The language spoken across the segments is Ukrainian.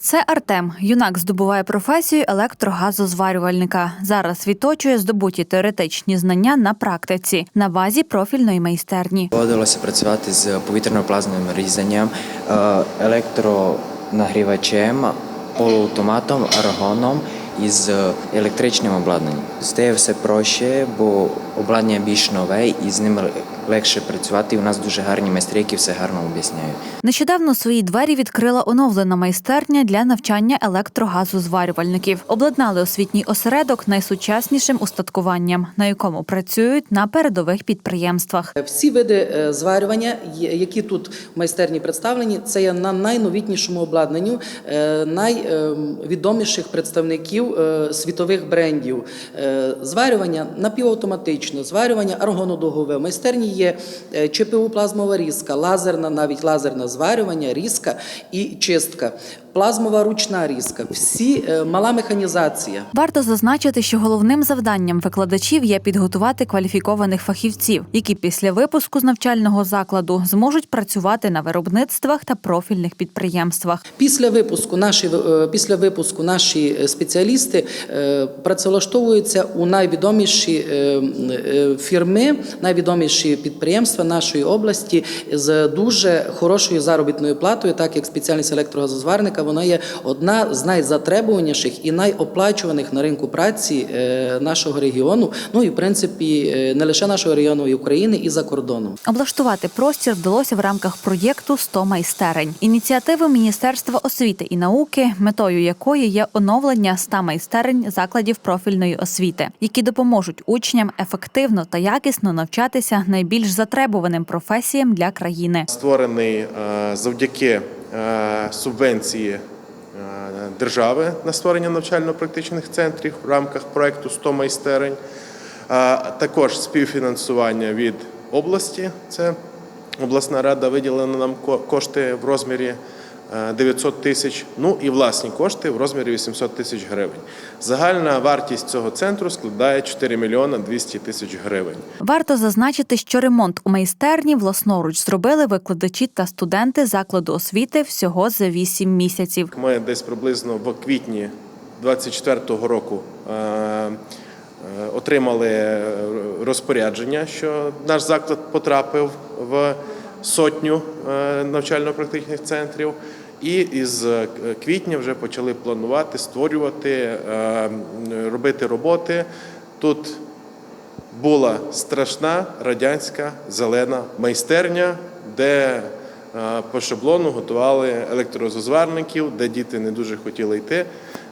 Це Артем. Юнак здобуває професію електрогазозварювальника. Зараз відточує здобуті теоретичні знання на практиці на базі профільної майстерні. Доводилося працювати з повітряно-плазним різанням, е, електронагрівачем, полуавтоматом, аргоном з електричним обладнанням. Стає все проще, бо обладнання більш нове і з ним легше працювати. і У нас дуже гарні майстри, які все гарно об'ясняють. Нещодавно свої двері відкрила оновлена майстерня для навчання електрогазозварювальників. Обладнали освітній осередок найсучаснішим устаткуванням, на якому працюють на передових підприємствах. Всі види е, зварювання, які тут в майстерні представлені, це є на найновітнішому обладнанню е, найвідоміших представників е, світових брендів. Зварювання напівавтоматично, зварювання аргонодугове. В майстерні є е, ЧПУ плазмова різка, лазерна, навіть лазерне зварювання, різка і чистка, плазмова ручна різка. Всі е, мала механізація. Варто зазначити, що головним завданням викладачів є підготувати кваліфікованих фахівців, які після випуску з навчального закладу зможуть працювати на виробництвах та профільних підприємствах. Після випуску наші е, після випуску наші спеціалісти працевлаштовуються у найвідоміші фірми, найвідоміші підприємства нашої області з дуже хорошою заробітною платою, так як спеціальність електрогазозварника, вона є одна з найзатребуваніших і найоплачуваних на ринку праці е, нашого регіону. Ну і в принципі е, не лише нашого регіону, і України, і за кордоном. Облаштувати простір вдалося в рамках проєкту «100 майстерень ініціативи Міністерства освіти і науки, метою якої є оновлення 100 майстерень закладів профільної освіти, які допоможуть учням ефективно та якісно навчатися найбільш затребуваним професіям для країни. створений е, завдяки е, субвенції е, держави на створення навчально-практичних центрів в рамках проекту 100 майстерень. Також співфінансування від області. Це обласна рада виділила нам ко- кошти в розмірі 900 тисяч, ну і власні кошти в розмірі 800 тисяч гривень. Загальна вартість цього центру складає 4 мільйона 200 тисяч гривень. Варто зазначити, що ремонт у майстерні власноруч зробили викладачі та студенти закладу освіти всього за 8 місяців. Ми десь приблизно в квітні 24-го року е, е, отримали е, розпорядження, що наш заклад потрапив в сотню навчально-практичних центрів. І із е, квітня вже почали планувати, створювати, е, робити роботи. Тут була страшна радянська зелена майстерня, де е, по шаблону готували електрозазварників, де діти не дуже хотіли йти.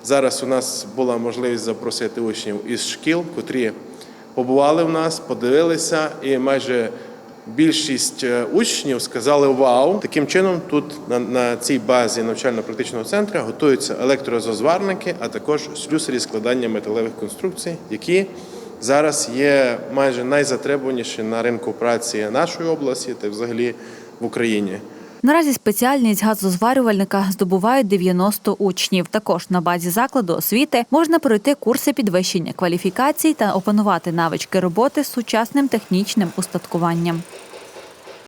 Зараз у нас була можливість запросити учнів із шкіл, котрі побували в нас, подивилися, і майже більшість е, учнів сказали Вау! Таким чином, тут на, на цій базі навчально-практичного центру готуються електрозозварники, а також слюсарі складання металевих конструкцій, які зараз є майже найзатребуваніші на ринку праці нашої області та взагалі в Україні. Наразі спеціальність газозварювальника здобувають 90 учнів. Також на базі закладу освіти можна пройти курси підвищення кваліфікацій та опанувати навички роботи з сучасним технічним устаткуванням.